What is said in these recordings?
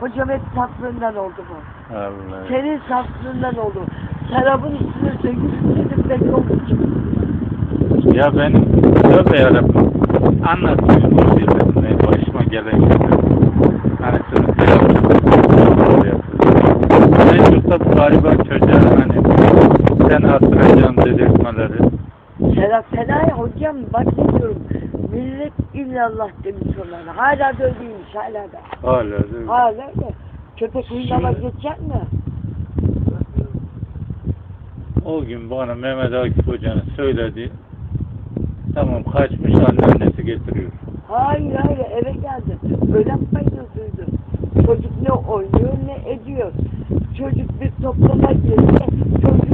Hocam hep saflığından oldu bu. Allah. Senin saflığından oldu. Serap'ın üstüne söküp ben okuyacağım. Ya benim tövbe yarabbim. Anlatıyorum bir ne başıma gelen şeyler. Hani seni selam Ben şurada bu gariban çocuğa hani sen hatırlayacağım dedirtmeleri. Serap fena ya hocam bak diyorum. Millet illallah demiş onlara. Hala da öyleymiş hala da. Hala mi? Hala da. Köpek huyuna vazgeçecek mi? O gün bana Mehmet Akif Hoca'nın söyledi. Tamam kaçmış anneannesi getiriyor. Hayır hayır eve geldi. Öğlen faydasıydı. Çocuk ne oynuyor ne ediyor. Çocuk bir topluma girdi. Çocuk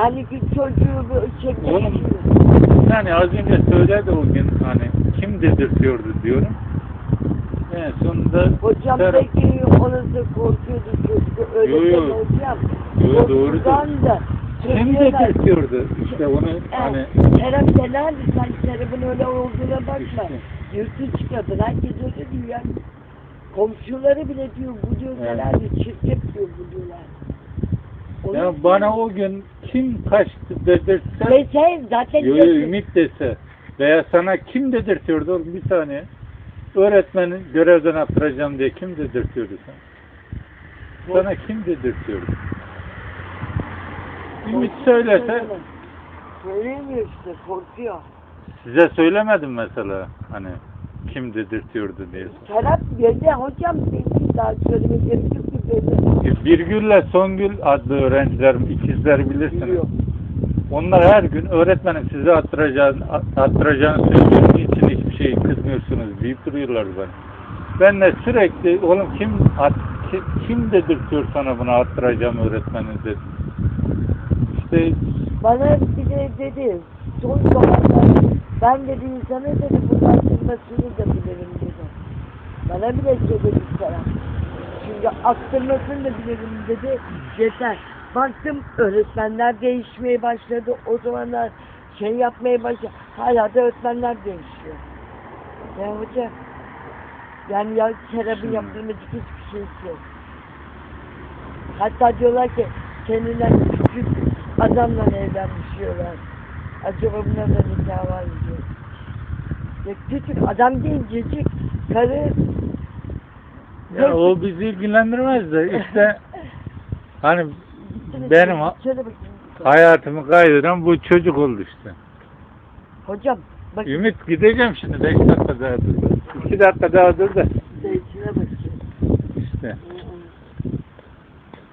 Yani bir çocuğu çekmek Oğlum. Yani az önce söyledi o gün hani kim dedirtiyordu diyorum. En sonunda Hocam Serap- belki onası korkuyordu çocuk. Öyle Yo, yo. hocam. Yo. Korkudan da. kim dedirtiyordu işte onu hani Evet, Serap Celal sen Serap'ın öyle olduğuna bakma. İşte. Yırtıcı kadın herkes öyle diyor ya. Komşuları bile diyor bu diyor Evet. Celal diyor çirkef diyor bu diyorlar. Onun ya bana o gün kim kaçtı dedirtse Desen zaten yo, yo, diyorsun. Ümit dese veya sana kim dedirtiyordu oğlum bir saniye öğretmeni görevden attıracağım diye kim dedirtiyordu sana? Sana kim dedirtiyordu? Ümit söylese Söyleyemiyor işte korkuyor. size söylemedim mesela hani kim dedirtiyordu diye. Serap geldi hocam belki daha söylemeye gerek yok ki böyle. Birgül'le Songül adlı öğrencilerim ikizler bilirsiniz. Biliyor. Onlar her gün öğretmenin size attıracağını, attıracağını söylüyor. Niçin hiçbir şey kızmıyorsunuz deyip duruyorlar bana. Ben de sürekli oğlum kim at, kim, kim dedirtiyor sana bunu attıracağım öğretmenin dedim. İşte Bana bir de dedi son zamanlarda ben dedi insana dedi bundan sürmesini de bilirim dedi. Bana bile söyledi Serap. Çünkü aktırmasını da bilirim dedi. Yeter. Baktım öğretmenler değişmeye başladı. O zamanlar şey yapmaya başladı. Hala da öğretmenler değişiyor. Ya hoca yani ya Serap'ın Hmm. yaptırmayacak hiçbir şeysi yok. Hatta diyorlar ki kendinden küçük adamla evlenmiş diyorlar. Acaba buna da nikah var mı diyor. Ya küçük adam değil cicik karı. Ya o bizi ilgilendirmez de işte hani benim ha- Söyle bakayım. hayatımı kaydıran bu çocuk oldu işte. Hocam bak Ümit gideceğim şimdi 5 dakika daha dur. 2 dakika daha dur da zeytine bakayım. işte.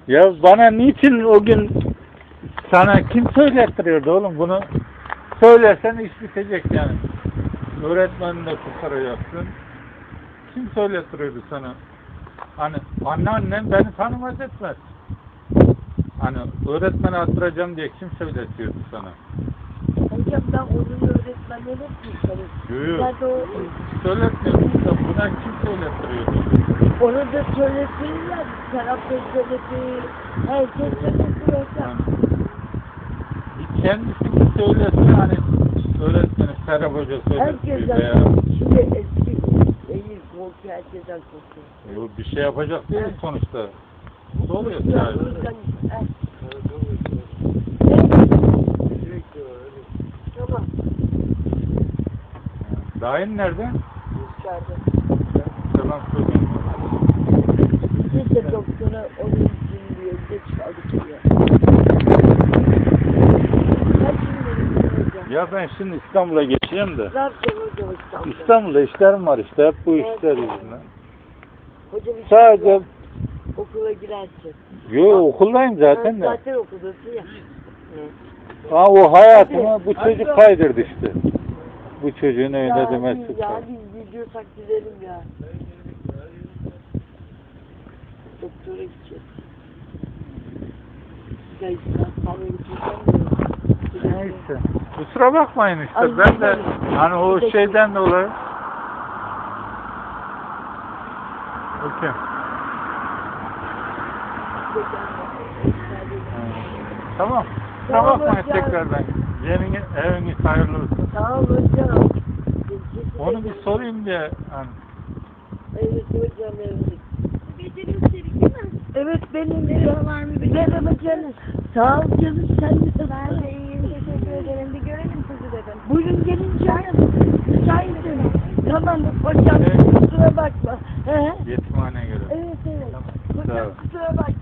Ya bana niçin o gün sana kim söylettiriyordu oğlum bunu? Söylersen iş bitecek yani. Öğretmenle kurtaracaksın. Kim söylettiriyordu sana? Hani anneannem beni tanımaz etmez. Hani öğretmeni attıracağım diye kim söyletiyordu sana? Hocam ben onun öğretmenleri kurtarım. Yok yok. Zaten o, Söyletmiyordu. Buna kim söylettiriyordu? onu da söyletirler. Serap da söyletir. Herkes söyletir hocam. Yani, kendisi söylesin hani öğretmeni Serap Hoca söyletiyor Herkesten veya şimdi eski korkuyor herkesten korkuyor. Yo, bir şey yapacak değil sonuçta. Oluyor Ya, yani. o yüzden- eh. Tamam. Nerede? dışarıda. Selam söyleyeyim. Biz de doktora onun için diyor. Geç kaldık diyor. Kaç gün hocam? Ya ben şimdi İstanbul'a geçeceğim de. Ne yapacaksın hocam İstanbul'da? İstanbul'da işlerim var işte. Hep bu işler yüzünden. Hocam işte Sadece okula girersin. yo okuldayım zaten Ha, de. Zaten okuldasın ya. Ha o hayatımı bu çocuk kaydırdı işte. Bu çocuğun öyle ya, demesi. biz, ya biz gidiyorsak gidelim ya. Doktora gideceğiz. Ya işte hastaneye gideceğim de. Neyse. Kusura bakmayın işte. Ay, ben de hani o şeyden dolayı. Okey. Tamam. Kusura bakmayın tekrardan. Yeni eviniz hayırlı olsun. Sağ olun hocam. Onu bir sorayım diye. Hani. Evet hocam evet. Evet benim. Ne var mı? Merhaba canım. Sağ ol canım sen de. Ben de Buyurun gelin canım. Müsaitim. Tamam hocam kusura bakma. He? Yetimhaneye göre. Evet evet. Hocam kusura bakma.